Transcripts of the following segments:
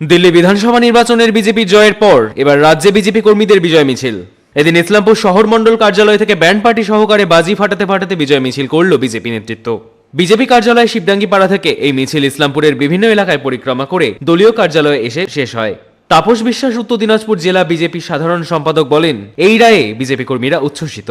দিল্লি বিধানসভা নির্বাচনের বিজেপি জয়ের পর এবার রাজ্যে বিজেপি কর্মীদের বিজয় মিছিল। এদিন ইসলামপুর শহর মণ্ডল কার্যালয় থেকে ব্যান্ড পার্টি সহকারে বাজি ফাটাতে ফাটাতে বিজয় মিছিল করল বিজেপি নেতৃত্ব। বিজেপি কার্যালয় শিবডাঙ্গি পাড়া থেকে এই মিছিল ইসলামপুরের বিভিন্ন এলাকায় পরিক্রমা করে দলীয় কার্যালয়ে এসে শেষ হয়। তাপস বিশ্বাস উত্তর দিনাজপুর জেলা বিজেপি সাধারণ সম্পাদক বলেন, এই রায়ে বিজেপি কর্মীরা উচ্ছ্বসিত।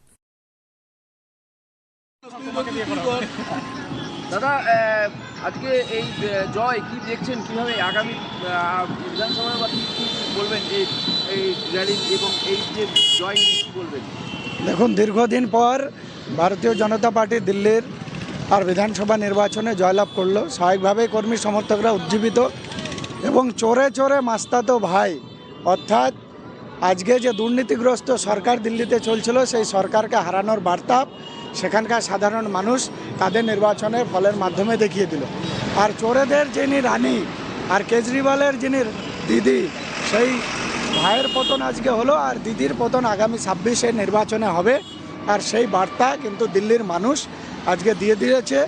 দাদা আজকে এই জয় কি দেখছেন? কীভাবে আগামী বিধানসভায় বা কি কি বলবেন এই এই র্যালি এবং এই যে জয় কি বলবেন? দেখুন দীর্ঘদিন পর ভারতীয় জনতা পার্টি দিল্লির আর বিধানসভা নির্বাচনে জয়লাভ করল। স্বাভাবিকভাবেই কর্মী সমর্থকরা উজ্জীবিত এবং চোরে চোরে মাস্তাতো ভাই অর্থাৎ আজকে যে দুর্নীতিগ্রস্ত সরকার দিল্লিতে চলছিল সেই সরকারকে হারানোর বার্তা সেখানকার সাধারণ মানুষ তাদের নির্বাচনের ফলের মাধ্যমে দেখিয়ে দিল। আর চোরেদের যিনি রানী আর কেজরিওয়ালের যিনি দিদি, সেই ভাইয়ের পতন আজকে হলো আর দিদির পতন আগামী ছাব্বিশে নির্বাচনে হবে। আর সেই বার্তা কিন্তু দিল্লির মানুষ আজকে দিয়ে দিয়েছে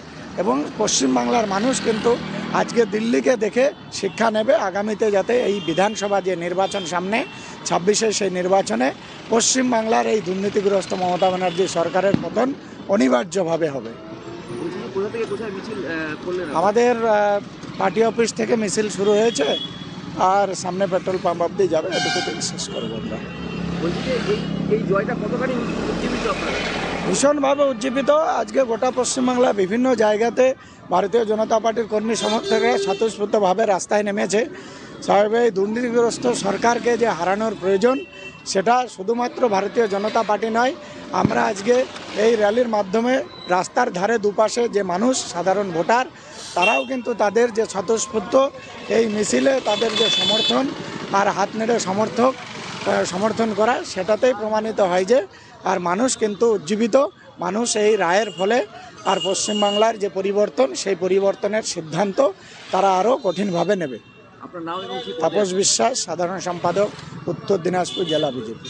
এবং পশ্চিমবাংলার মানুষ কিন্তু আজকে দিল্লিকে দেখে শিক্ষা নেবে আগামীতে যাতে এই বিধানসভা যে নির্বাচন সামনে, ছাব্বিশে সেই নির্বাচনে পশ্চিমবাংলার এই দুর্নীতিগ্রস্ত মমতা ব্যানার্জি সরকারের পতন অনিবার্যভাবে হবে? আমাদের পার্টি অফিস থেকে মিছিল শুরু হয়েছে, আর সামনে পেট্রোল পাম্প অব্দি যাবে এটুকুতে শেষ করব আমরা। ভীষণভাবে উজ্জীবিত। আজকে গোটা পশ্চিমবাংলা বিভিন্ন জায়গাতে ভারতীয় জনতা পার্টির কর্মী সমর্থকরা স্বতঃস্ফূর্তভাবে রাস্তায় নেমেছে। এই দুর্নীতিগ্রস্ত সরকারকে যে হারানোর প্রয়োজন, সেটা শুধুমাত্র ভারতীয় জনতা পার্টি নয় আমরা আজকে এই র্যালির মাধ্যমে রাস্তার ধারে দুপাশে যে মানুষ সাধারণ ভোটার তারাও কিন্তু তাদের যে স্বতঃস্ফূর্ত এই মিছিলে তাদের যে সমর্থন আর হাত নেড়ে সমর্থক সমর্থন করা সেটাতেই প্রমাণিত হয় যে আর মানুষ কিন্তু উজ্জীবিত মানুষ এই রায়ের ফলে আর পশ্চিমবাংলার যে পরিবর্তন সেই পরিবর্তনের সিদ্ধান্ত তারা আরও কঠিনভাবে নেবে। তাপস বিশ্বাস সাধারণ সম্পাদক উত্তর দিনাজপুর জেলা বিজেপি।